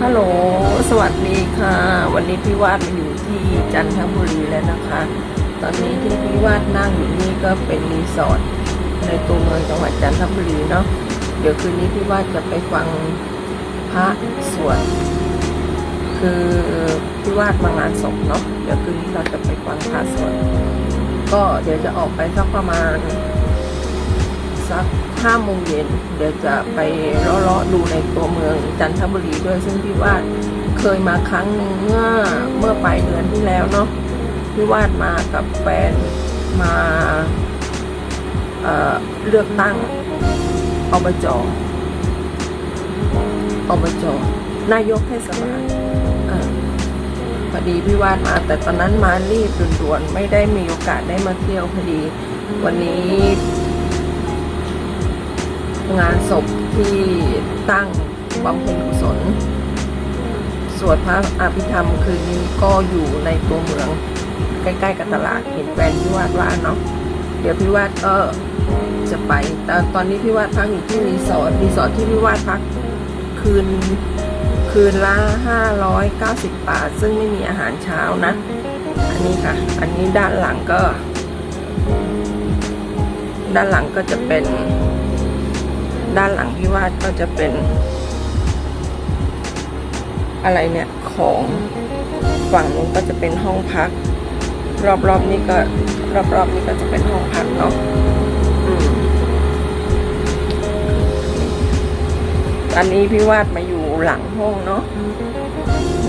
ฮัลโหล สวัสดีค่ะ วันนี้พี่วาดมาอยู่ที่จันทบุรีแล้วนะคะ ตอนนี้ที่พี่วาดนั่งอยู่นี่ก็เป็นรีสอร์ทในตัวเมืองจังหวัดจันทบุรีเนาะ เดี๋ยวคืนนี้พี่วาดจะไปฟังพระสวด คือพี่วาดมางานศพเนาะ เดี๋ยวคืนนี้เราจะไปฟังพระสวด ก็เดี๋ยวจะออกไปสักประมาณ สักห้าโมงเย็นเดี๋ยวจะไปเลาะๆดูในตัวเมืองจันทบุรีด้วยซึ่งพี่วาดเคยมาครั้งหนึ่งเมื่อเมื่อปลายเดือนที่แล้วเนาะพี่วาดมากับแฟนมาเเลือกตั้งอบจอบจนายกเทศบาลพอดีพี่วาดมา แต่ตอนนั้นมารีบด่วนๆไม่ได้มีโอกาสได้มาเที่ยวพอดี วันนี้ งานศพที่ตั้งบำเพ็ญกุศล สวดพระอภิธรรมคืนนี้ก็อยู่ในตัวเมือง ใกล้ๆกับตลาดเห็นแฟนพี่วาดว่าเนาะเดี๋ยวพี่วาดก็จะไปแต่ตอนนี้พี่วาดพักอยู่ที่รีสอร์ทรีสอร์ทที่พี่วาดพักคืนคืนละ590 บาท ซึ่งไม่มีอาหารเช้านะ อันนี้ค่ะ อันนี้ด้านหลังก็ ด้านหลังก็จะเป็น ด้านหลังพี่วาดก็จะเป็น อะไรเนี่ย ของฝั่งนู้นก็จะเป็นห้องพัก รอบๆนี้ก็รอบๆนี้ก็จะเป็นห้องพักเนาะอืมตอนนี้พี่วาดมาอยู่หลังห้องเนาะ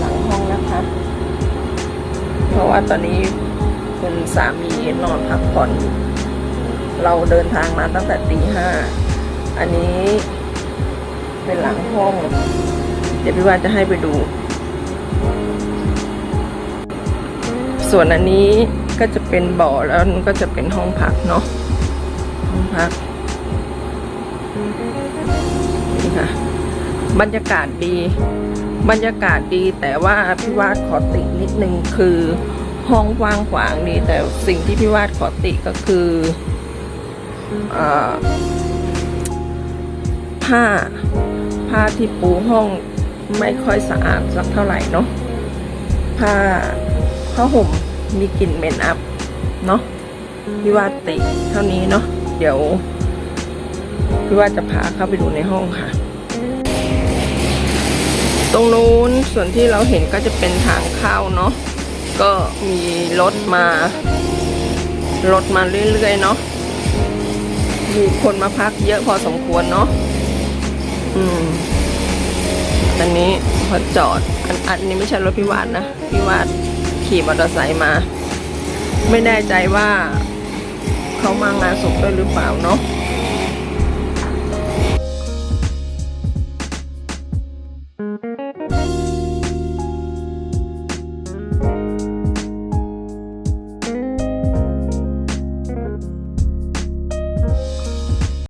หลังห้องนะคะ เพราะว่าตอนนี้คุณสามีนอนพักผ่อน เราเดินทางมาตั้งแต่ตีห้า อันนี้เป็นหลังห้อง เดี๋ยวพี่ว่าจะให้ไปดู ส่วนอันนี้ก็จะเป็นบ่อแล้วนก็จะเป็นห้องพักเนาะห้องพักนี่ค่ะ บรรยากาศดี บรรยากาศดีแต่ว่าพี่วาดขอตินิดนึงคือห้องว่างขวางดีแต่สิ่งที่พี่วาดขอติก็คืออ่อ ผ้า ผ้าที่ปูห้องไม่ค่อยสะอาดสักเท่าไหร่เนาะผ้าผ้าห่มมีกลิ่นเหม็นอับเนาะพี่ว่าติเท่านี้เนาะเดี๋ยวพี่ว่าจะพาเข้าไปดูในห้องค่ะ ตรงนู้นส่วนที่เราเห็นก็จะเป็นทางเข้าเนาะก็มีรถมารถมาเรื่อยๆเนาะมีคนมาพักเยอะพอสมควรเนาะ อืมอันนี้พอจอดอันอันนี้ไม่ใช่รถพิวาดนะพิวาดขี่มอเตอร์ไซค์มา ไม่แน่ใจว่าเขามางานศพด้วยหรือเปล่าเนาะ